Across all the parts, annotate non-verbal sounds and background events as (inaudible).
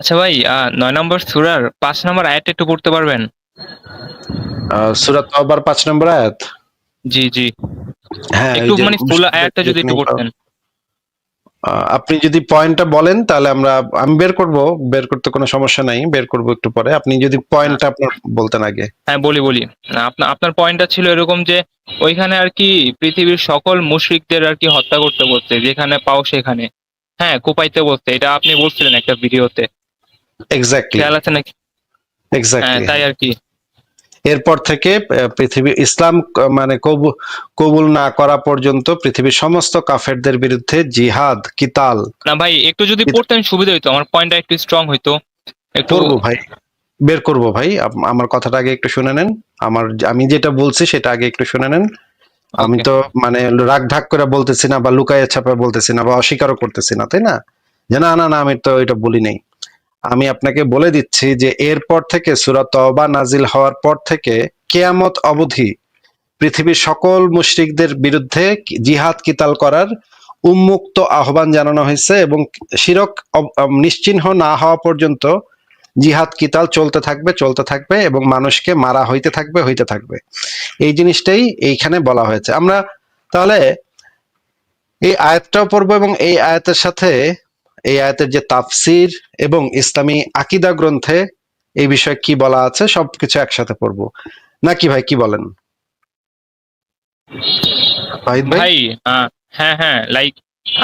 আচ্ছা ভাই আহ, নয় নম্বর সুরার পাঁচ নম্বর আয়াতটা একটু পড়তে পারবেন? সুরাত তওবার পাঁচ নম্বর আয়াত? জি জি। হ্যাঁ এই একটু যে মানে ফুল মুশরিকদের আয়াতটা যদি একটু নিয়ে পড়তেন। আহ, আপনি যদি পয়েন্টটা বলেন তাহলে আমরা আমি বের করব বের করতে কোনো সমস্যা নাই বের করব একটু পরে। আপনি যদি পয়েন্টটা আপনার বলতেন আগে। হ্যাঁ বলি বলি। আপনার আপনার পয়েন্টটা ছিল এরকম যে ওইখানে আর কি পৃথিবীর সকল মুশরিকদের আর কি হত্যা করতে বলছে যেখানে পাও সেখানে। হ্যাঁ কোপাইতে বলছে। এটা আপনি বলছিলেন একটা ভিডিওতে। এক্স্যাক্টলি খেয়াল আছে নাকি? এক্স্যাক্টলি তাই আর কি। এরপর থেকে পৃথিবী ইসলাম মানে কবু- কবুল না করা পর্যন্ত পৃথিবীর সমস্ত কাফেরদের বিরুদ্ধে জিহাদ কিতাল। না ভাই একটু যদি পড়তেন সুবিধা হইতো আমার পয়েন্টটা একটু স্ট্রং হইতো। একটু করব ভাই। বের করব ভাই। আমার কথাটা আগে একটু শুনে নেন। আমার আমি যেটা বলছি সেটা আগে একটু শুনে নেন। আমি তো মানে রাগ ঢাক করে বলতেছি না বা লুকায় ছাপা বলতেছি না বা অস্বীকারও করতেছি না তাই না? যে না না না আমি তো এটা বলি নাই। আমি আপনাকে বলে দিচ্ছি যে এরপর থেকে সূরা তওবা নাজিল হওয়ার পর থেকে কেয়ামত অবধি পৃথিবীর সকল মুশরিকদের বিরুদ্ধে জিহাদ কিতাল করার উন্মুক্ত আহ্বান জানানো হয়েছে এবং শিরক নিশ্চিহ্ন না হওয়া পর্যন্ত জিহাদ কিতাল চলতে থাকবে চলতে থাকবে এবং মানুষকে মারা হইতে থাকবে হইতে থাকবে। এই জিনিসটাই এইখানে বলা হয়েছে। আমরা তাহলে এই আয়াতটাও পড়ব এবং এই আয়াতের সাথে এই আয়াতের যে তাফসির এবং ইসলামী আকিদা গ্রন্থে এই বিষয়ে কি বলা আছে সবকিছু একসাথে পড়ব। নাকি ভাই কি বলেন? ভাই? হ্যাঁ হ্যাঁ লাইক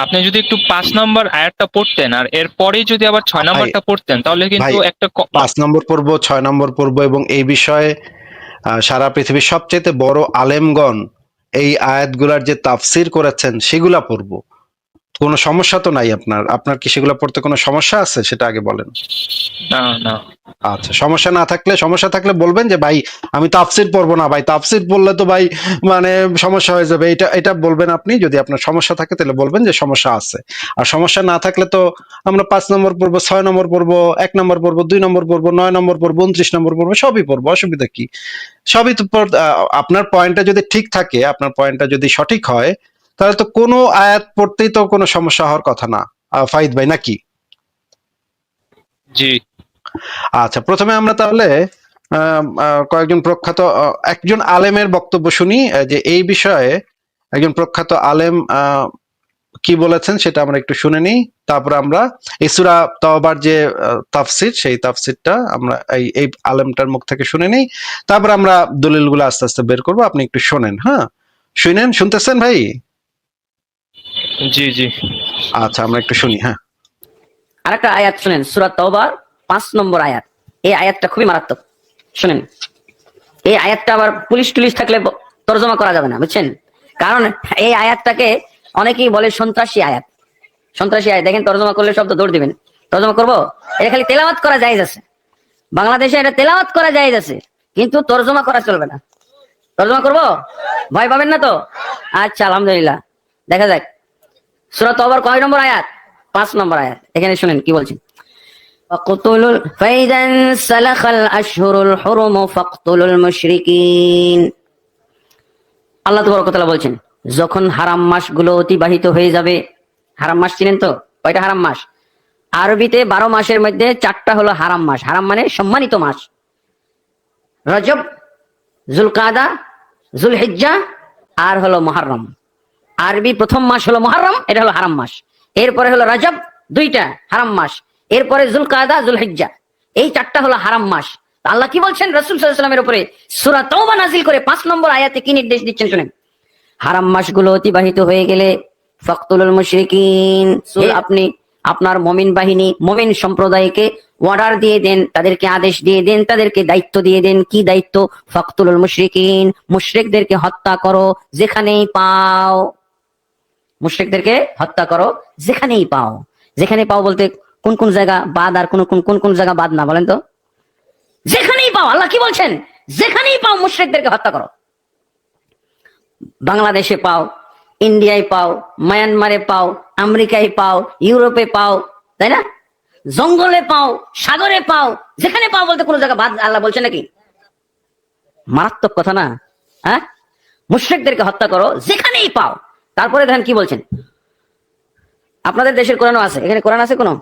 আপনি যদি একটু পাঁচ নম্বর আয়াতটা পড়তেন আর এরপরেই যদি আবার ছয় নম্বরটা পড়তেন তাহলে কিন্তু একটা পাঁচ নম্বর পড়ব ছয় নম্বর পড়ব এবং এই বিষয়ে সারা পৃথিবীর সবচেয়ে বড় আলেমগণ এই আয়াতগুলার যে তাফসির করেছেন সেগুলা পড়ব। কোনো সমস্যা তো নাই আপনার? আপনার কি সেগুলো পড়তে কোনো সমস্যা আছে? সেটা আগে বলেন। না না। আচ্ছা সমস্যা না থাকলে সমস্যা থাকলে বলবেন যে ভাই আমি তাফসির পড়ব না ভাই। তাফসির পড়লে তো ভাই মানে সমস্যা হয়ে যাবে। এটা এটা বলবেন আপনি যদি আপনার সমস্যা থাকে তাহলে বলবেন যে সমস্যা আছে। আর সমস্যা না থাকলে তো আমরা পাঁচ নম্বর পড়ব ছয় নম্বর পড়ব এক নম্বর পড়ব দুই নম্বর পড়ব নয় নম্বর পড়ব উনত্রিশ নম্বর পড়ব সবই পড়ব। অসুবিধা কি? সবই তো আপনার পয়েন্টটা যদি ঠিক থাকে আপনার পয়েন্টটা যদি সঠিক হয় তাহলে তো কোনো আয়াত পড়তেই তো কোনো সমস্যা হওয়ার কথা না। ফাইদ ভাই নাকি? জি। আচ্ছা প্রথমে আমরা তাহলে কয়েকজন প্রখ্যাত একজন আলেমের বক্তব্য শুনি যে এই বিষয়ে একজন প্রখ্যাত আলেম কি বলেছেন সেটা আমরা একটু শুনে নিই। তারপরে আমরা ইসুরা সূরা তওবার যে তাফসির সেই তাফসিরটা আমরা এই এই আলেমটার মুখ থেকে শুনে নিই। তারপর আমরা দলিলগুলো আস্তে আস্তে বের করব। আপনি একটু শোনেন হ্যাঁ? শুনেন শুনতেছেন ভাই? জি জি। আচ্ছা আমরা একটু শুনি হ্যাঁ। আরেকটা আয়াত শুনেন সুরাত তওবার পাঁচ নম্বর আয়াত। এই আয়াতটা খুবই মারাত্মক। শুনেন। এই আয়াতটা আবার পুলিশ টুলিশ থাকলে তর্জমা করা যাবে না বুঝছেন? কারণ এই আয়াতটাকে অনেকেই বলে সন্ত্রাসী আয়াত। সন্ত্রাসী আয়াত। দেখেন তর্জমা করলে শব্দ দৌড় দিবেন। তর্জমা করব? এটা খালি তেলাওয়াত করা যায় আছে। বাংলাদেশে এটা তেলাওয়াত করা যায় আছে। কিন্তু তর্জমা করা চলবে না। তর্জমা করব? ভয় পাবেন না তো? আচ্ছা আলহামদুলিল্লাহ। দেখা যাক। সুরাত তওবার কয় নম্বর আয়াত পাঁচ নম্বর আয়াত এখানে শুনেন কি বলছেন فاقتلوا فإذا انسلخ الأشهر الحرم فاقتلوا المشركين আল্লাহ তবরকতলা বলছেন যখন হারাম মাসগুলো অতিবাহিত হয়ে যাবে হারাম মাস চিনেন তো কয়টা হারাম মাস আরবিতে বারো মাসের মধ্যে চারটা হলো হারাম মাস হারাম মানে সম্মানিত মাস রজব জুলকাদা জুলহিজ্জা আর হলো মহারম আরবি প্রথম মাস হলো মহারম এটা হলো হারাম মাস। এরপরে হলো রজব দুইটা হারাম মাস। এরপরে জুলকাদা জুলহিজ্জা। এই চারটা হলো হারাম মাস। আল্লাহ কি বলছেন? রসুল সাল্লামের উপরে সুরা তওবা নাজিল করে পাঁচ নম্বর আয়াতে কি নির্দেশ দিচ্ছেন শুনেন? হারাম মাসগুলো অতিবাহিত হয়ে গেলে ফখতুল মুশরিকিন আপনি আপনার মমিন বাহিনী মমিন সম্প্রদায়কে অর্ডার দিয়ে দেন তাদেরকে আদেশ দিয়ে দেন তাদেরকে দায়িত্ব দিয়ে দেন। কি দায়িত্ব? ফখতুল মুশরিকিন মুশরিকদেরকে হত্যা করো যেখানেই পাও। মুশরিকদেরকে হত্যা করো, যেখানেই পাও। যেখানে পাও বলতে কোন কোন জায়গা বাদ আর কোন কোন কোন কোন জায়গা বাদ না, বলেন তো? যেখানেই পাও, আল্লাহ কি বলছেন? যেখানেই পাও মুশরিকদেরকে হত্যা করো। বাংলাদেশে পাও, ইন্ডিয়ায় পাও, মায়ানমারে পাও, আমেরিকায় পাও, ইউরোপে পাও, তাই না? জঙ্গলে পাও, সাগরে পাও, যেখানে পাও বলতে কোনো জায়গা বাদ, আল্লাহ বলছে নাকি? মারাত্মক কথা না হ্যাঁ? মুশ্রিকদেরকে হত্যা করো, যেখানেই পাও। তারপরে দেখেন কি বলছেন? আপনাদের দেশের কোরআন আছে। এখানে কোরআন আছে কোনো?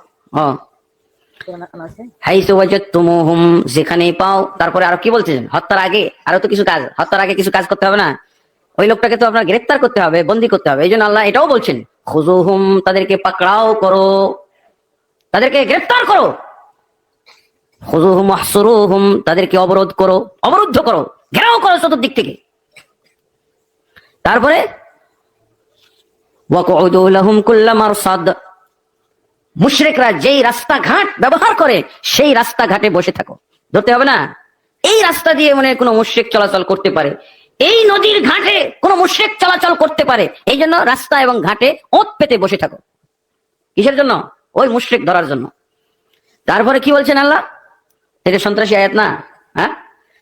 যেখানেই পাও তারপরে আরও কি বলছেন? হত্যার আগে আরও তো কিছু কাজ হত্যার আগে কিছু কাজ করতে হবে না? ওই লোকটাকে তো আপনার গ্রেফতার করতে হবে বন্দি করতে হবে এই জন্য আল্লাহ এটাও বলছেন খুজুহুম তাদেরকে পাকড়াও করো তাদেরকে গ্রেফতার করো। খুজুহুম আহসুরুহুম তাদেরকে অবরোধ করো অবরুদ্ধ করো ঘেরাও করো চতুর্দিক থেকে। তারপরে মুশরিকরা যেই রাস্তাঘাট ব্যবহার করে, সেই রাস্তাঘাটে বসে থাকো। ধরতে হবে না? এই রাস্তা দিয়ে মনে কোনো মুশরিক চলাচল করতে পারে। এই নদীর ঘাটে কোনো মুশরিক চলাচল করতে পারে। এই জন্য রাস্তা এবং ঘাটে ওত পেতে বসে থাকো। কিসের জন্য? ওই মুশরিক ধরার জন্য। তারপরে কি বলছেন আল্লাহ? এটা সন্ত্রাসী আয়াত না? হ্যাঁ?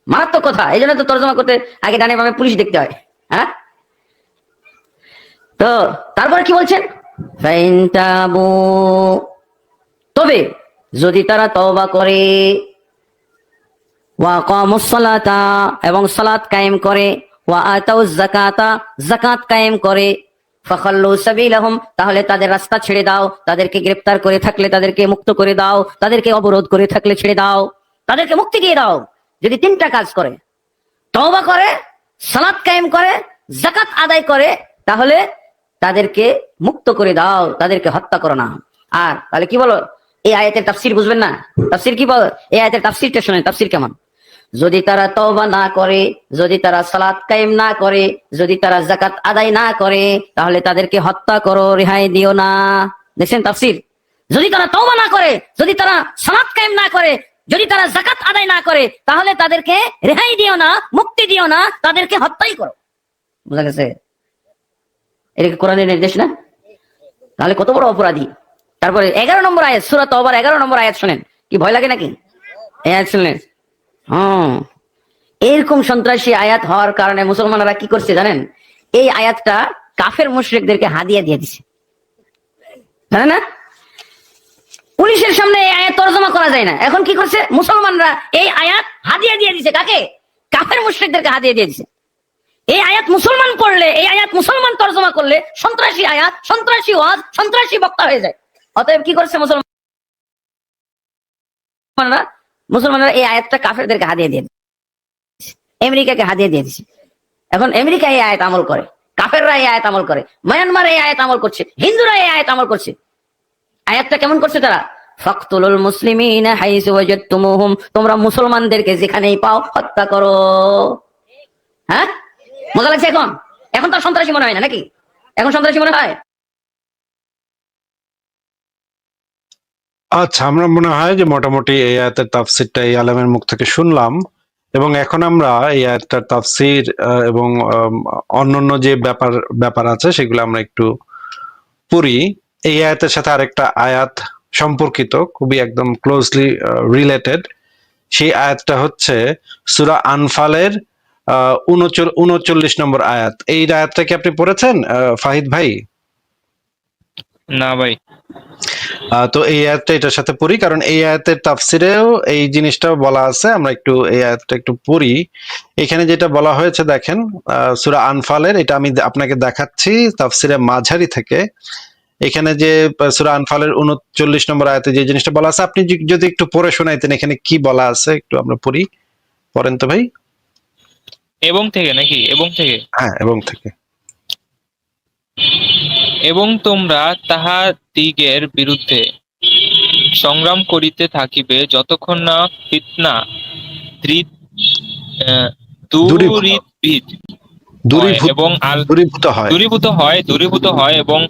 মারাত্মক কথা। এই জন্য তো তর্জমা করতে আগে ডানে বামে পুলিশ দেখতে হয়। হ্যাঁ? তো তারপরে কি বলছেন? তবে যদি তারা তওবা করে, ওয়া কামুস এবং সালাত কায়েম করে, ওয়া আতাউজ যাকাতা, যাকাত কায়েম করে, ফাখাল্লু সাবিলাহুম, তাহলে তাদের রাস্তা ছেড়ে দাও, তাদেরকে গ্রেফতার করে থাকলে তাদেরকে মুক্ত করে দাও, তাদেরকে অবরোধ করে থাকলে ছেড়ে দাও, তাদেরকে মুক্তি দিয়ে দাও, যদি তিনটা কাজ করে, তওবা করে, সালাত কায়েম করে জাকাত আদায় করে, তাহলে তাদেরকে মুক্ত করে দাও, তাদেরকে হত্যা করো না। আর তাহলে কি বলো? এই আয়াতের তাফসির বুঝবেন না? তাফসির কি বল? এই আয়াতের তাফসিরটা শুনেন, তাফসির কেমন? যদি তারা তওবা না করে, যদি তারা সালাত কায়েম না করে, যদি তারা জাকাত আদায় না করে, তাহলে তাদেরকে হত্যা করো, রেহাই দিও না। দেখছেন তাফসির? যদি তারা তওবা না করে, যদি তারা সালাত কায়েম না করে, যদি তারা জাকাত আদায় না করে, তাহলে তাদেরকে রেহাই দিও না, মুক্তি দিও না, তাদেরকে হত্যাই করো। বুঝা গেছে? এটা কি কোরআনের নির্দেশ না? তাহলে কত বড় অপরাধী? তারপরে এগারো নম্বর আয়াত সুরাত আবার এগারো নম্বর আয়াত শোনেন। কি ভয় লাগে নাকি? আয়াত শুনলেন হম এরকম সন্ত্রাসী আয়াত হওয়ার কারণে মুসলমানরা কি করছে জানেন? এই আয়াতটা কাফের মুশরিকদেরকে হাদিয়া দিয়ে দিছে। জানেন না? পুলিশের সামনে এই আয়াত তর্জমা করা যায় না। এখন কি করছে? মুসলমানরা এই আয়াত হাদিয়া দিয়ে দিছে। কাকে? কাফের মুশরিকদেরকে হাদিয়া দিয়ে দিছে। এই আয়াত মুসলমান পড়লে, এই আয়াত মুসলমান তর্জমা করলে সন্ত্রাসী আয়াত, সন্ত্রাসী ওয়াজ, সন্ত্রাসী বক্তা হয়ে যায়। অতএব কি করছে মুসলমানরা? মুসলমানরা এই আয়াতটা কাফেরদেরকে হাদিয়ে দিয়ে আমেরিকাকে হাতিয়ে দিয়ে দিছে এখন আমেরিকা এই আয়াত আমল করে, কাফেররা এই আয়াত আমল করে, মায়ানমার এই আয়াত আমল করছে, হিন্দুরা এই আয়াত আমল করছে। আয়াতটা কেমন করছে তারা? ফখতুলুল মুসলিমিনা হাইসু ওয়াজাদতুমুহুম, তোমরা মুসলমানদেরকে যেখানেই পাও হত্যা করো। হ্যাঁ? মজা লাগছে এখন? এখন তো সন্ত্রাসী মনে হয় না, নাকি? এখন সন্ত্রাসী মনে হয়? আচ্ছা আমরা মনে হয় যে মোটামুটি এই আয়াতের তাফসিরটা এই আলমের মুখ থেকে শুনলাম, এবং এখন আমরা এই আয়াতটার তাফসির এবং অন্যান্য যে ব্যাপার ব্যাপার আছে সেগুলো আমরা একটু পড়ি। এই আয়াতের সাথে আরেকটা আয়াত সম্পর্কিত, খুবই একদম ক্লোজলি রিলেটেড সেই আয়াতটা হচ্ছে সুরা আনফালের উনচল্লিশ নম্বর আয়াত। এই আয়াতটা কি আপনি পড়েছেন আহ, ফাহিদ ভাই? না ভাই। তো এই আয়াতটা এটার সাথে পড়ি কারণ এই আয়াতের তাফসিরেও এই জিনিসটাও বলা আছে আমরা একটু এই আয়াতটা একটু পড়ি। এখানে যেটা বলা হয়েছে দেখেন সুরা আনফালের এটা আমি আপনাকে দেখাচ্ছি তাফসিরে মাঝারি থেকে। এখানে যে সুরা আনফালের উনচল্লিশ নম্বর আয়াতে যে জিনিসটা বলা আছে আপনি যদি- যদি একটু পড়ে শোনাইতেন এখানে কি বলা আছে একটু আমরা পড়ি। পড়েন তো ভাই। এবং থেকে নাকি? এবং থেকে? হ্যাঁ এবং থেকে। এবং তোমরা তাহাদিগের বিরুদ্ধে সংগ্রাম করিতে থাকিবে যতক্ষণ না ফিতনা এবং দূরীভূত হয়। দূরীভূত হয় দূরীভূত হয় এবং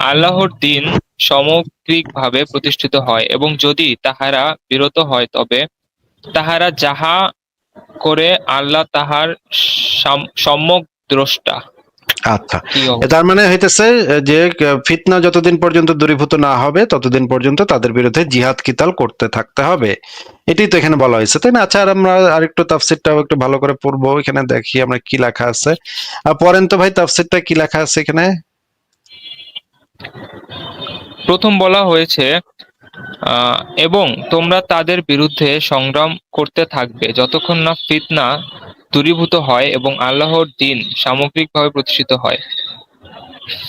আল্লাহর দিন সামগ্রিকভাবে প্রতিষ্ঠিত হয় এবং যদি তাহারা বিরত হয় তবে তাহারা যাহা করে আল্লাহ তাহার সাম- সম্যক দ্রষ্টা। আচ্ছা। তার মানে হইতেছে যে ফিতনা যতদিন পর্যন্ত দূরীভূত না হবে ততদিন পর্যন্ত তাদের বিরুদ্ধে জিহাদ কিতাল করতে থাকতে হবে। এটাই তো এখানে বলা হয়েছে তাই না? আচ্ছা আর আমরা আরেকটু তাফসিরটাও একটু ভালো করে পড়ব এখানে দেখি আমরা কি লেখা আছে। আর পরেন তো ভাই তাফসিরটা কি লেখা আছে এখানে? প্রথম বলা হয়েছে এবং তোমরা তাদের বিরুদ্ধে সংগ্রাম করতে থাকবে। যতক্ষণ না ফিতনা দূরীভূত হয় এবং আল্লাহর দিন সামগ্রিকভাবে প্রতিষ্ঠিত হয়।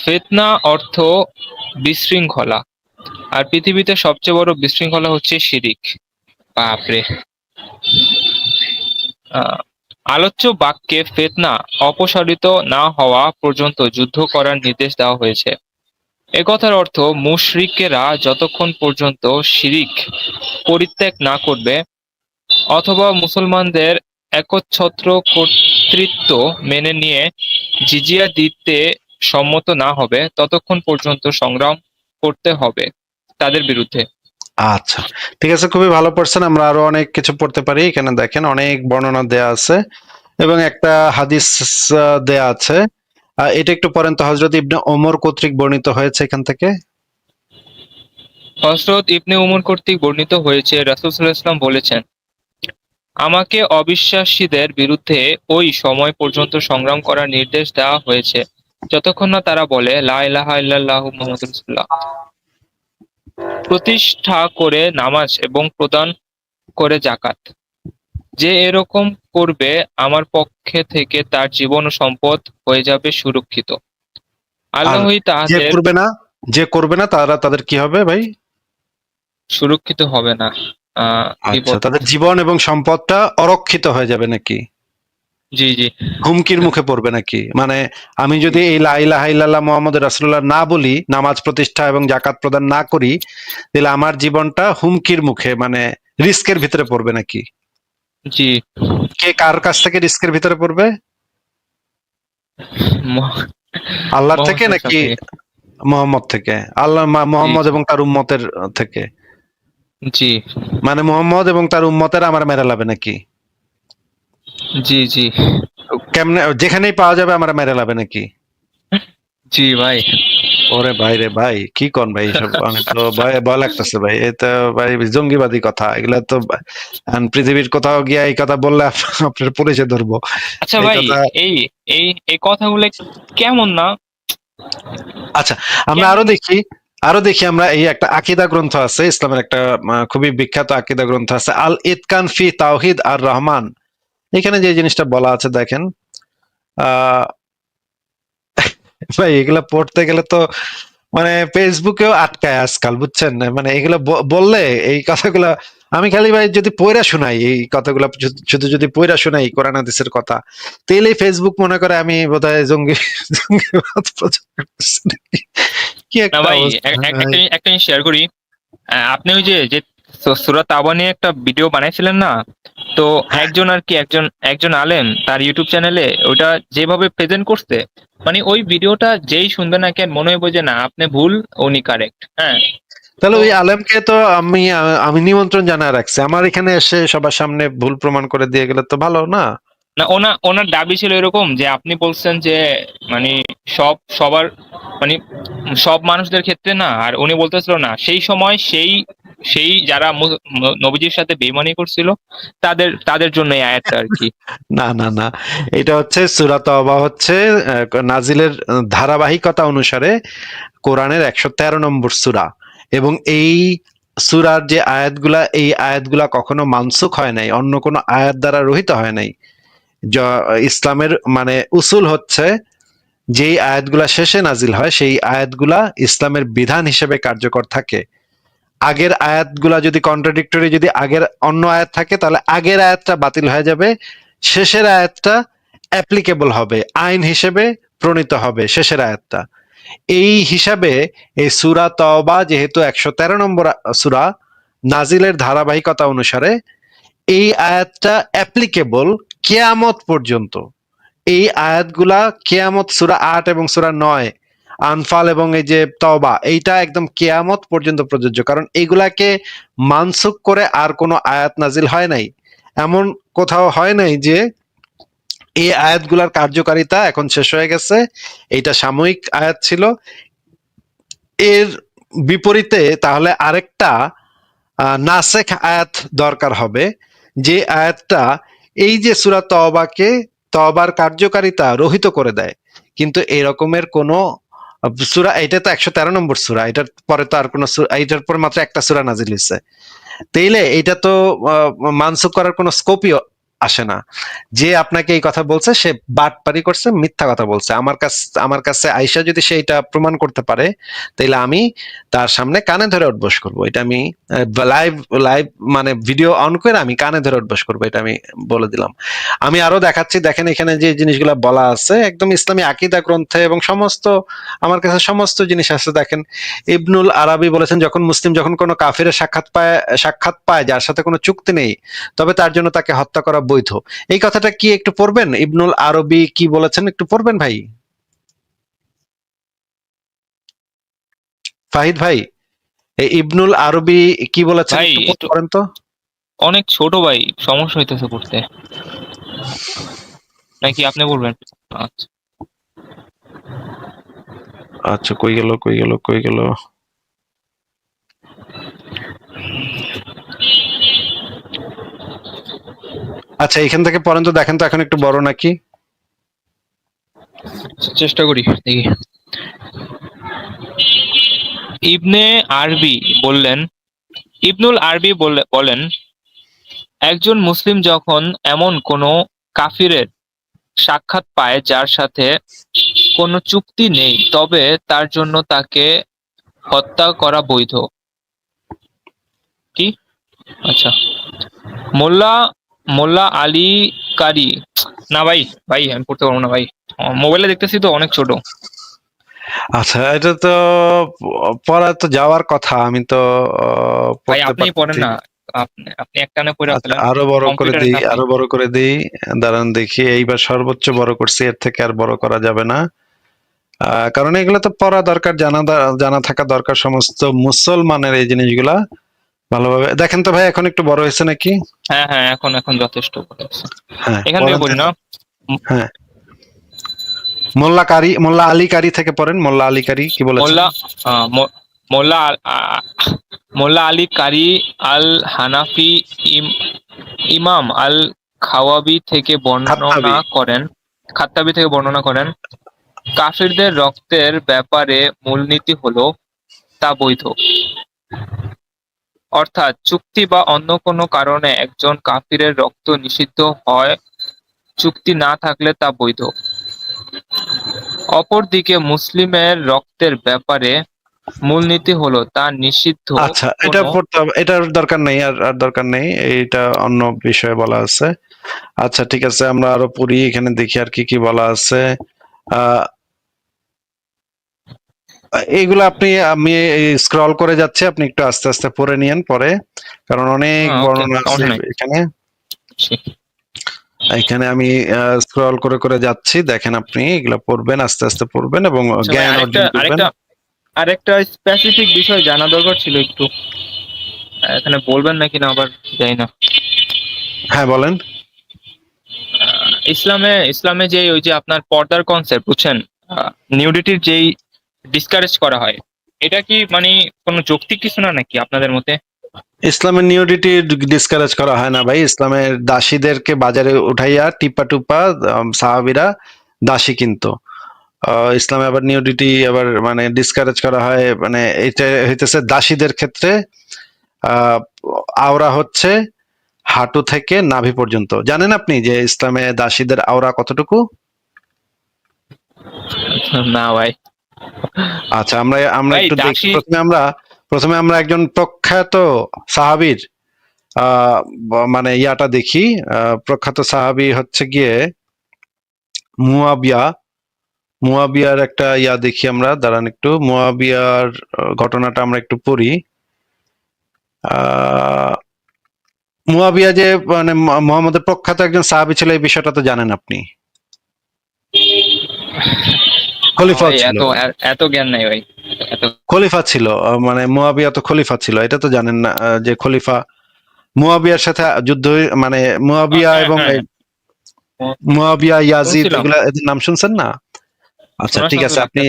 ফিতনা অর্থ বিশৃঙ্খলা। আর পৃথিবীতে সবচেয়ে বড় বিশৃঙ্খলা হচ্ছে শিরিক। বাপরে। আলোচ্য বাক্যে ফেতনা অপসারিত না হওয়া পর্যন্ত যুদ্ধ করার নির্দেশ দেওয়া হয়েছে। একথার অর্থ মুশরিকেরা যতক্ষণ পর্যন্ত শিরিক পরিত্যাগ না করবে অথবা মুসলমানদের একচ্ছত্র কর্তৃত্ব মেনে নিয়ে জিজিয়া দিতে সম্মত না হবে, ততক্ষণ পর্যন্ত সংগ্রাম করতে হবে তাদের বিরুদ্ধে। আচ্ছা ঠিক আছে, খুবই ভালো পড়ছেন, আমরা আরও অনেক কিছু পড়তে পারি। এখানে দেখেন অনেক বর্ণনা দেয়া আছে এবং একটা হাদিস দেয়া আছে। এটা একটু পড়েন তো হজরত ইবনে ওমর কর্তৃক বর্ণিত হয়েছে এখান থেকে? হজরত ইবনে উমর কর্তৃক বর্ণিত হয়েছে, রাসূল সাল্লাল্লাহু বলেছেন, আমাকে অবিশ্বাসীদের বিরুদ্ধে ওই সময় পর্যন্ত সংগ্রাম করার নির্দেশ দেওয়া হয়েছে, যতক্ষণ না তারা বলে, লা ইলাহা ইল্লাল্লাহু মুহাম্মাদুর রাসূলুল্লাহ। প্রতিষ্ঠা করে নামাজ এবং প্রদান করে জাকাত যে এরকম করবে আমার পক্ষে থেকে তার জীবন ও সম্পদ হয়ে যাবে সুরক্ষিত। আল্লাহই যে তাহাদের করবে না যে করবে না তারা তাদের কি হবে ভাই? সুরক্ষিত হবে না। আহ আচ্ছা তাদের জীবন এবং সম্পদটা অরক্ষিত হয়ে যাবে নাকি? জি জি। হুমকির মুখে পড়বে নাকি? মানে আমি যদি এই লা ইলাহা ইল্লাল্লাহ মোহাম্মদ রাসূলুল্লাহ না বলি নামাজ প্রতিষ্ঠা এবং জাকাত প্রদান না করি তাহলে আমার জীবনটা হুমকির মুখে মানে রিস্কের ভিতরে পড়বে নাকি? জি। কে কার কাছ থেকে রিস্কের ভিতরে পড়বে? আল্লাহর থেকে নাকি মোহাম্মদ থেকে? আল্লাহ মোহাম্মদ এবং তার উম্মতের থেকে। জি। মানে মোহাম্মদ এবং তার উম্মতের আমার মেরে লাবে নাকি? জি জি। কেমনে যেখানেই পাওয়া যাবে আমার মেরে লাবে নাকি? জি ভাই। ওরে ভাই রে ভাই কি কোন ভাই সব অনেক তো ভয় ভয় লাগতেছে ভাই। এটা ভাই জঙ্গিবাদী কথা এগুলা তো পৃথিবীর কোথাও গিয়া এই কথা বললে আপ- আপনার পুলিশে ধরবো। আচ্ছা ভাই এই এই এই কথাগুলো কেমন না? আচ্ছা আমরা আরও দেখি আরও দেখি আমরা এই একটা আকিদা গ্রন্থ আছে ইসলামের একটা খুবই বিখ্যাত আকিদা গ্রন্থ আছে আল ইতকান ফি তাওহিদ আর রহমান। এখানে যে জিনিসটা বলা আছে দেখেন আহ ভাই এগুলা পড়তে গেলে তো মানে ফেসবুকেও আটকায় আজকাল বুঝছেন? মানে এগুলো বললে এই কথাগুলা আমি খালি ভাই যদি পয়রা শোনাই এই কথাগুলো শুধু- যদি পয়রা শোনাই কোরআন হাদিসের কথা তাহলেই ফেসবুক মনে করে আমি বোধহয় জঙ্গি জঙ্গিবাদ প্রচার করতেছি কি একটা ভাই ভাই। একটা জিনিস- শেয়ার করি। আপনি ওই যে যে সুরাত তাবা নিয়ে একটা ভিডিও বানাইছিলেন না? তো একজন আর কি একজন একজন আলেম তার ইউটিউব চ্যানেলে ওটা যেভাবে প্রেজেন্ট করছে মানে ওই ভিডিওটা যেই শুনবে না কেন মনে হইব যে না আপনি ভুল উনি কারেক্ট হ্যাঁ। তাহলে ওই আলেমকে তো আমি আমি নিমন্ত্রণ জানায় রাখছি। আমার এখানে এসে সবার সামনে ভুল প্রমাণ করে দিয়ে গেলে তো ভালো না? না ওনা ওনার দাবি ছিল এরকম যে আপনি বলছেন যে মানে সব সবার মানে সব মানুষদের ক্ষেত্রে না আর উনি বলতেছিল না সেই সময় সেই সেই যারা নবীজির সাথে বেমানি করছিল, তাদের তাদের জন্য এই আয়াতটা আর কি। (laughs) না না না। এটা হচ্ছে সূরা তওবা হচ্ছে নাজিলের ধারাবাহিকতা অনুসারে কোরআনের একশো তেরো নম্বর সূরা। এবং এই সূরার যে আয়াতগুলা, এই আয়াতগুলা কখনো মানসুখ হয় নাই, অন্য কোনো আয়াত দ্বারা রহিত হয় নাই। ইসলামের মানে উসুল হচ্ছে, যেই আয়াতগুলা শেষে নাজিল হয়, সেই আয়াতগুলা ইসলামের বিধান হিসেবে কার্যকর থাকে। আগের আয়াতগুলা যদি কন্ট্রাডিক্টরি যদি আগের অন্য আয়াত থাকে, তাহলে আগের আয়াতটা বাতিল হয়ে যাবে, শেষের আয়াতটা অ্যাপ্লিকেবল হবে, আইন হিসেবে প্রণীত হবে শেষের আয়াতটা। এই হিসাবে এই সুরা তওবা যেহেতু একশো তেরো নম্বর সুরা, নাজিলের ধারাবাহিকতা অনুসারে এই আয়াতটা অ্যাপ্লিকেবল কেয়ামত পর্যন্ত। এই আয়াতগুলা কেয়ামত সুরা আট এবং সুরা নয় আনফাল এবং এই যে তওবা, এইটা একদম কেয়ামত পর্যন্ত প্রযোজ্য। কারণ এইগুলাকে মানসুক করে আর কোনো আয়াত নাজিল হয় নাই। এমন কোথাও হয় নাই যে এই আয়াতগুলার কার্যকারিতা এখন শেষ হয়ে গেছে। এইটা সাময়িক আয়াত ছিল। এর বিপরীতে তাহলে আরেকটা নাসেখ আয়াত দরকার হবে। যে আয়াতটা এই যে সুরা তওবাকে তওবার কার্যকারিতা রহিত করে দেয়, কিন্তু এই রকমের কোনো সুরা এটা তো একশো তেরো নম্বর সুরা, এটার পরে তো আর কোনো এটার পর মাত্র একটা সুরা নাজিল হয়েছে তাইলে এটা তো মানসুখ করার কোনো স্কোপই আসে না। যে আপনাকে এই কথা বলছে, সে বাটপারি করছে, মিথ্যা কথা বলছে। আমার কাছে আমার কাছে আইসা যদি সে এটা প্রমাণ করতে পারে তাহলে আমি তার সামনে কানে ধরে উঠবস করব। এটা আমি লাইভ লাইভ মানে ভিডিও অন করে আমি কানে ধরে উঠবস করব, এটা আমি বলে দিলাম। আমি আরও দেখাচ্ছি, দেখেন এখানে যে জিনিসগুলো বলা আছে, একদম ইসলামী আকিদা গ্রন্থে এবং সমস্ত, আমার কাছে সমস্ত জিনিস আছে, দেখেন। ইবনুল আরাবি বলেছেন, যখন মুসলিম, যখন কোনো কাফিরের সাক্ষাৎ পায় সাক্ষাৎ পায়, যার সাথে কোনো চুক্তি নেই, তবে তার জন্য তাকে হত্যা করা বৈধ এই কথাটা কি একটু পড়বেন? ইবনুল আরবি কি বলেছেন? একটু পড়বেন ভাই? ফাহিদ ভাই এই ইবনুল আরবি কি বলেছেন একটু পড়েন তো। অনেক ছোট ভাই সমস্যা হইতেছে পড়তে। নাকি আপনি বলবেন? আচ্ছা। আচ্ছা কই গেল কই গেল কই গেল? আচ্ছা এখান থেকে পড়েন তো, দেখেন তো এখন একটু বড় নাকি। চেষ্টা করি, দেখি। ইবনে আরবি বললেন, ইবনুল আরবি বলে- বলেন, একজন মুসলিম যখন এমন কোনো কাফিরের সাক্ষাৎ পায় যার সাথে কোনো চুক্তি নেই, তবে তার জন্য তাকে হত্যা করা বৈধ। কি? আচ্ছা। মোল্লা মোল্লা আলী কারি। না ভাই ভাই আমি পড়তে পারব না ভাই। মোবাইলে দেখতেছি তো অনেক ছোট। আচ্ছা এটা তো পড়া তো যাওয়ার কথা আমি তো ভাই আপনি পড়েন না। আপনি একটানে পড়ে আচ্ছা, আরও বড় করে দিই আরও বড় করে দিই। দাঁড়ান দেখি এইবার সর্বোচ্চ বড় করছি এর থেকে আর বড় করা যাবে না। কারণ এগুলো তো পড়া দরকার জানা জানা থাকা দরকার সমস্ত মুসলমানের এই জিনিসগুলা। ভালোভাবে। দেখেন তো ভাই এখন একটু বড় হয়েছে নাকি? হ্যাঁ হ্যাঁ এখন এখন যথেষ্ট বড় হয়েছে। হ্যাঁ এখান থেকে তো। না। হ্যাঁ। মোল্লা কারি মোল্লা আলী কারি থেকে পড়েন মোল্লা আলী কারি কি বলেছেন? মোল্লা মোল্লা মোল্লা আলী কারি আল হানাফি ইমাম আল খাওয়াবি থেকে বর্ণনা করেন খাত্তাবি থেকে বর্ণনা করেন কাফিরদের রক্তের ব্যাপারে মূলনীতি হলো তা বৈধ। অর্থাৎ চুক্তি বা অন্য কোনো কারণে একজন কাফিরের রক্ত নিষিদ্ধ হয় চুক্তি না থাকলে তা বৈধ। অপরদিকে মুসলিমের রক্তের ব্যাপারে মূলনীতি হলো তা নিষিদ্ধ আচ্ছা এটা কোনো- পড়তে এটার দরকার নেই আর আর দরকার নেই এটা অন্য বিষয়ে বলা আছে। আচ্ছা ঠিক আছে আমরা আরও পড়ি এখানে দেখি আর কি কি বলা আছে। আহ এইগুলো আপনি আমি স্ক্রল করে যাচ্ছে আপনি একটু আস্তে আস্তে পড়ে নিয়েন পরে কারণ অনেক হ্যাঁ, বর্ণনা আছে এখানে। এখানে আমি স্ক্রল করে করে যাচ্ছি দেখেন আপনি এগুলো পড়বেন আস্তে আস্তে পড়বেন এবং আচ্ছা জ্ঞান আরেকটা অর্জন করবেন। আরেকটা স্পেসিফিক বিষয় জানা দরকার ছিল একটু। এখানে বলবেন নাকি না আবার যাই না। হ্যাঁ বলেন। ইসলামে ইসলামে যে ওই যে আপনার পর্দার কনসেপ্ট বুঝছেন? নিউডিটির যেই ডিসকারেজ করা হয়। এটা কি মানে কোনো যৌক্তিক কিছু না নাকি আপনাদের মতে? ইসলামের নিউডিটি ডিসকারেজ করা হয় না ভাই। ইসলামের দাসীদেরকে বাজারে উঠাইয়া টিপা টুপা সাহাবিরা দাসী কিন্তু। ইসলামে আবার নিউডিটি আবার মানে ডিসকারেজ করা হয়। মানে এটা হইতেছে দাসীদের ক্ষেত্রে আহ, আওরা হচ্ছে হাঁটু থেকে নাভি পর্যন্ত। জানেন আপনি যে ইসলামে দাসীদের আওরা কতটুকু? না ভাই। আচ্ছা আমরা আমরা একটু দেখি। প্রথমে আমরা প্রথমে আমরা একজন প্রখ্যাত সাহাবীর মানে ইয়াটা দেখি। প্রখ্যাত সাহাবী হচ্ছে গিয়ে মুয়াবিয়া। মুয়াবিয়ার একটা ইয়া দেখি আমরা দাঁড়ান একটু। মুয়াবিয়ার ঘটনাটা আমরা একটু পড়ি। আহ, মুয়াবিয়া যে মানে মোহাম্মদের প্রখ্যাত একজন সাহাবী ছিল এই বিষয়টা তো জানেন আপনি। খলিফা ছিল। এত জ্ঞান নাই ভাই। খলিফা ছিল মানে মুয়াবিয়া তো খলিফা ছিল এটা তো জানেন না যে খলিফা মুয়াবিয়ার সাথে যুদ্ধ মানে মুয়াবিয়া হ্যাঁ, এবং হ্যাঁ। মুয়াবিয়া ইয়াজিদ এগুলা এদের নাম শুনছেন না? আচ্ছা ঠিক আছে আপনি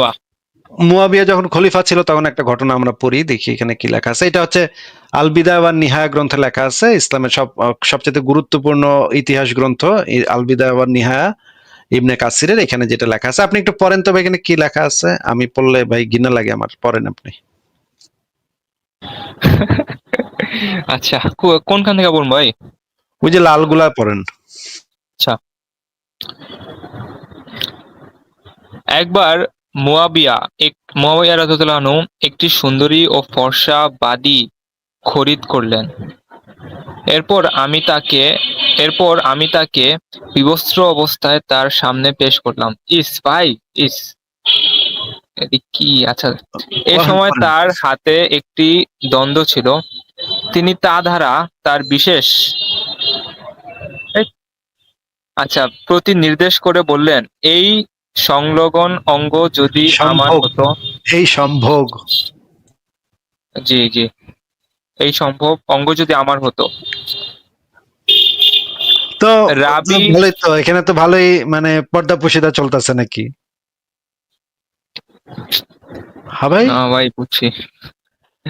বা মুয়াবিয়া যখন খলিফা ছিল তখন একটা ঘটনা আমরা পড়ি দেখি এখানে কি লেখা আছে। এটা হচ্ছে আল বিদায় ওয়ান নিহায়া গ্রন্থে লেখা আছে ইসলামের সব সবচেয়ে গুরুত্বপূর্ণ ইতিহাস গ্রন্থ এই আল বিদায় ওয়ান নিহায়া। ইবনে কাসিরের এখানে যেটা লেখা আছে। আপনি একটু পড়েন তবে এখানে কি লেখা আছে? আমি পড়লে ভাই ঘৃণা লাগে আমার পড়েন আপনি। (laughs) আচ্ছা কোনখান থেকে বলব ভাই? ওই যে লাল লালগুলা পড়েন। আচ্ছা। একবার মুয়াবিয়া এক মুয়াবিয়া আনহু একটি সুন্দরী ও ফর্সা বাদী খরিদ করলেন। এরপর আমি তাকে এরপর আমি তাকে বিবস্ত্র অবস্থায় তার সামনে পেশ করলাম। ইস ভাই ইস। কি? আচ্ছা পড়েন, সময় তার হাতে একটি দ্বন্দ্ব ছিল। তিনি তা দ্বারা তার বিশেষ আচ্ছা প্রতি নির্দেশ করে বললেন এই সংলগ্ন অঙ্গ যদি আমার হতো এই সম্ভোগ। জি জি। এই সম্ভব? অঙ্গ যদি আমার হতো। তো রাবি- তো ভালোই তো এখানে তো ভালোই মানে পর্দা পুশিদা চলতেছে নাকি? হ্যাঁ ভাই? না ভাই বুঝছি।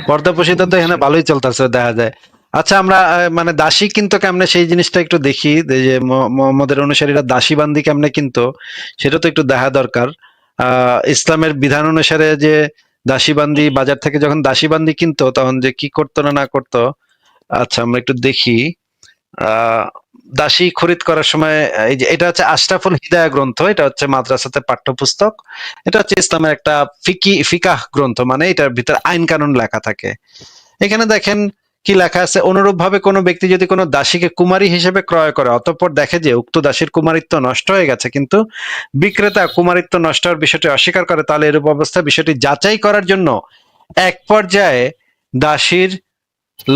পর্দা পুশিদা তো এখানে ভালোই চলতেছে দেখা যায়। আচ্ছা আমরা মানে দাসী কিন্তু কেমনে সেই জিনিসটা একটু দেখি যে যে মোহাম্মদের অনুসারীরা দাসী বান্দি কেমনে কিন্তু সেটা তো একটু দেখা দরকার। আহ ইসলামের বিধান অনুসারে যে দাসী বান্দি বাজার থেকে যখন দাসী বান্দি কিনতো, তখন যে কি করতো না না করতো আচ্ছা আমরা একটু দেখি। দাসী খরিদ করার সময়, এই যে এটা হচ্ছে আশরাফুল হিদায়া গ্রন্থ, এটা হচ্ছে মাদ্রাসাতে পাঠ্যপুস্তক। এটা হচ্ছে ইসলামের একটা ফিকি, ফিকাহ গ্রন্থ মানে এটার ভিতর আইন কানুন লেখা থাকে। এখানে দেখেন কি লেখা আছে? অনুরূপ ভাবে কোনো ব্যক্তি যদি কোনো দাসীকে কুমারী হিসেবে ক্রয় করে, অতঃপর দেখে যে উক্ত দাসীর কুমারিত্ব নষ্ট হয়ে গেছে, কিন্তু বিক্রেতা কুমারিত্ব নষ্ট হওয়ার বিষয়টি অস্বীকার করে, তাহলে এরূপ অবস্থা বিষয়টি যাচাই করার জন্য এক পর্যায়ে দাসীর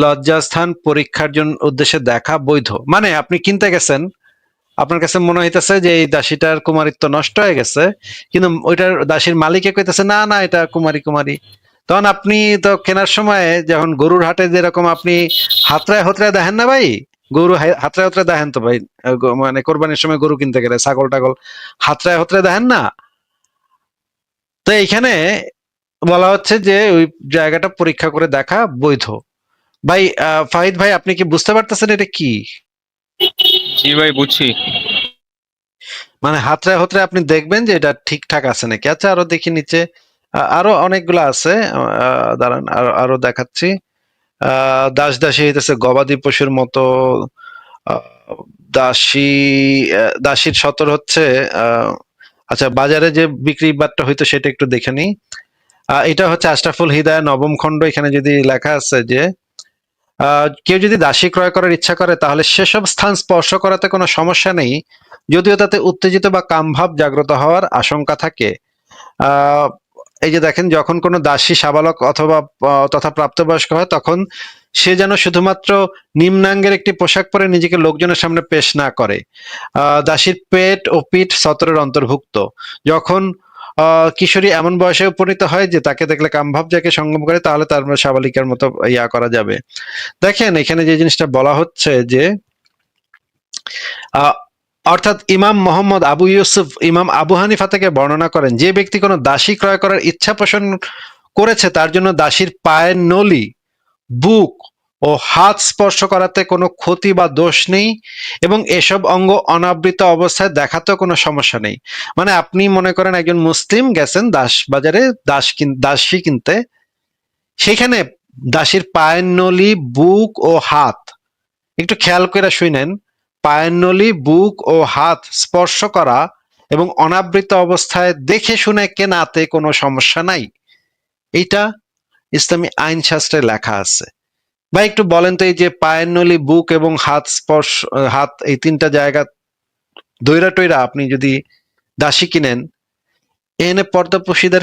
লজ্জাস্থান পরীক্ষার জন্য উদ্দেশ্যে দেখা বৈধ। মানে আপনি কিনতে গেছেন, আপনার কাছে মনে হইতেছে যে এই দাসীটার কুমারিত্ব নষ্ট হয়ে গেছে, কিন্তু ওইটার দাসীর মালিকে কইতেছে, না না, এটা কুমারী কুমারী। তখন আপনি তো কেনার সময় যখন গরুর হাটে যেরকম আপনি হাতরায় হতরায় দেখেন না ভাই? গরু হাতরায় হতরায় দেখেন তো ভাই? মানে কোরবানির সময় গরু কিনতে গেলে ছাগল টাগল হাতরায় হতরায় দেখেন না? তো এইখানে বলা হচ্ছে যে ওই জায়গাটা পরীক্ষা করে দেখা বৈধ। ভাই আহ, ফাহিদ ভাই আপনি কি বুঝতে পারতেছেন এটা কি? জি ভাই বুঝছি। মানে হাতরায় হতরায় আপনি দেখবেন যে এটা ঠিকঠাক আছে নাকি? আচ্ছা আরও দেখি নিচে। আরও অনেকগুলো আছে দাঁড়ান, আরও দেখাচ্ছি। দাস দাসী হইতেছে গবাদি পশুর মতো দাসী দাসীর সতর হচ্ছে আচ্ছা বাজারে যে বিক্রি বাট্টা হইতো সেটা একটু দেখে নিই। এটা হচ্ছে আশরাফুল হিদায়া নবম খণ্ড, এখানে যদি লেখা আছে যে কেউ যদি দাসী ক্রয় করার ইচ্ছা করে, তাহলে সেসব স্থান স্পর্শ করাতে কোনো সমস্যা নেই। যদিও তাতে উত্তেজিত বা কামভাব জাগ্রত হওয়ার আশঙ্কা থাকে। এই যে দেখেন, যখন কোনো দাসী সাবালক অথবা তথা প্রাপ্তবয়স্ক হয়, তখন সে যেন শুধুমাত্র নিম্নাঙ্গের একটি পোশাক পরে নিজেকে লোকজনের সামনে পেশ না করে। দাসীর পেট ও পিঠ সতরের অন্তর্ভুক্ত। যখন কিশোরী এমন বয়সে উপনীত হয় যে তাকে দেখলে কামভাব যাকে সঙ্গম করে, তাহলে তার সাবালিকার মতো ইয়া করা যাবে। দেখেন, এখানে যে জিনিসটা বলা হচ্ছে যে অর্থাৎ ইমাম মোহাম্মদ আবু ইউসুফ, ইমাম আবু হানিফা থেকে বর্ণনা করেন, যে ব্যক্তি কোনো দাসী ক্রয় করার ইচ্ছা পোষণ করেছে, তার জন্য দাসীর পায়ের নলি, বুক ও হাত স্পর্শ করাতে কোনো ক্ষতি বা দোষ নেই এবং এসব অঙ্গ অনাবৃত অবস্থায় দেখাতেও কোনো সমস্যা নেই। মানে আপনি মনে করেন একজন মুসলিম গেছেন দাস বাজারে, দাস কিন, দাসী কিনতে সেখানে দাসীর পায়ের নলি, বুক ও হাত, একটু খেয়াল করে শুনেন। পায়ের নলি বুক ও হাত স্পর্শ করা এবং অনাবৃত অবস্থায় দেখে শুনে কেনাতে কোনো সমস্যা নাই। এটা ইসলামী আইন শাস্ত্রে লেখা আছে। ভাই, একটু বলেন তো এই যে পায়ের নলি বুক এবং হাত স্পর্শ, হাত এই তিনটা জায়গা দৈরা টৈরা আপনি যদি দাসী কিনেন এনে পর্দা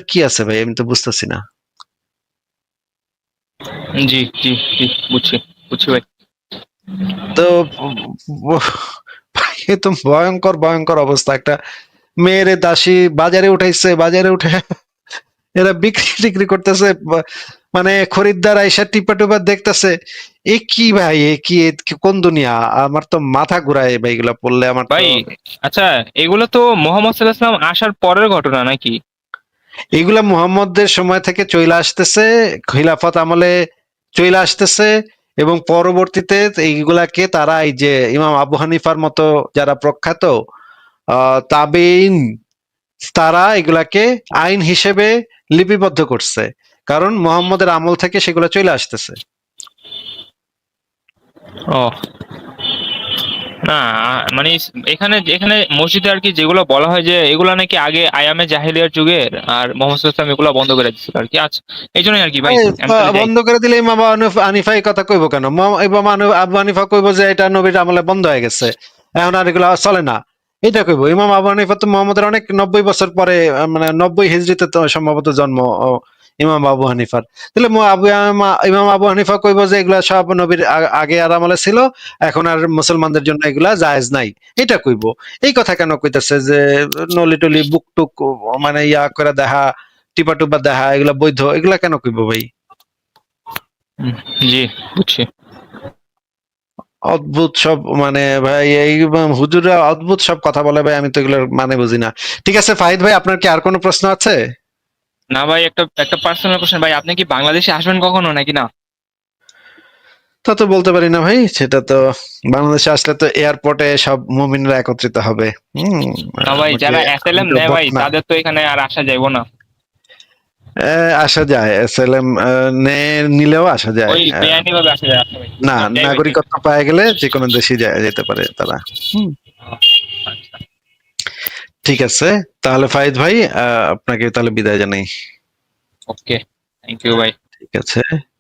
কি আছে ভাই? আমি তো বুঝতেছি না। জি জি জি, বুঝছি বুঝছি ভাই। তো ভাই, এ তো ভয়ঙ্কর ভয়ঙ্কর অবস্থা। একটা মেয়েরে দাসী বাজারে উঠাইছে বাজারে উঠে এরা বিক্রি টিক্রি করতেছে মানে খরিদ্দার আইসা টিপা টিপা দেখতেছে। এ কি ভাই এ কি কোন দুনিয়া? আমার তো মাথা ঘুরায় ভাই এগুলা পড়লে আমার ভাই আচ্ছা এগুলো তো মোহাম্মদ সাল্লাহ সাল্লাম আসার পরের ঘটনা নাকি? এগুলা মুহাম্মদদের সময় থেকে চইলা আসতেছে খিলাফত আমলে চইলা আসতেছে। এবং পরবর্তীতে এইগুলাকে তারা এই যে ইমাম আবু হানিফার মতো যারা প্রখ্যাত তাবেইন তারা এগুলাকে আইন হিসেবে লিপিবদ্ধ করছে। কারণ মোহাম্মদের আমল থেকে সেগুলো চলে আসতেছে। ও। না মানে এখানে এখানে মসজিদে আর কি যেগুলো বলা হয় যে এগুলো নাকি আগে আয়ামে জাহেলিয়ার যুগের আর মোহাম্মদ ইসলাম এগুলো বন্ধ করে দিচ্ছিল আর কি। আচ্ছা এই জন্যই আর কি ভাই। বন্ধ করে দিলে ইমাম হানিফা কথা কইব কেন? ইমাম আবু হানিফা কইব যে এটা নবীর আমলে বন্ধ হয়ে গেছে। এখন আর এগুলো চলে না। এটা কইব ইমাম আবু হানিফা তো মোহাম্মদের অনেক নব্বই বছর পরে মানে নব্বই হিজড়িতে তো সম্ভবত জন্ম ইমাম আবু হানিফার। তাহলে আবু ইমাম আবু হানিফা কইব যে এগুলা সব নবীর আগে আর আমলে ছিল এখন আর মুসলমানদের জন্য এগুলা জায়েজ নাই। এটা কইব। এই কথা কেন কইতেছে যে নলি টলি বুক টুক মানে ইয়া করে দেখা টিপা টুপা দেখা এগুলা বৈধ এগুলা কেন কইব ভাই? জি বুঝছি। অদ্ভুত সব মানে ভাই এই হুজুরা অদ্ভুত সব কথা বলে ভাই আমি তো এগুলোর মানে বুঝি না। ঠিক আছে ফাহিদ ভাই আপনার কি আর কোনো প্রশ্ন আছে? না ভাই একটা একটা পার্সোনাল কোশ্চেন ভাই আপনি কি বাংলাদেশে আসবেন কখনো নাকি না? তা তো বলতে পারি না ভাই সেটা তো বাংলাদেশে আসলে তো এয়ারপোর্টে সব মুমিনরা একত্রিত হবে। হুম, না ভাই যারা এসএলএম নেয় ভাই তাদের তো এখানে আর আসা যাইবো না। আসা যায় এসএলএম নিলেও আসা যায়। ওই আহ, বেআইনি ভাবে আসা যায় না নাগরিকত্ব পায় গেলে যে কোনো দেশে যায় যেতে পারে তারা। হুম। ঠিক আছে। তাহলে ফাহিদ ভাই আপনাকে তাহলে বিদায় জানাই। ওকে থ্যাংক ইউ ভাই ঠিক আছে।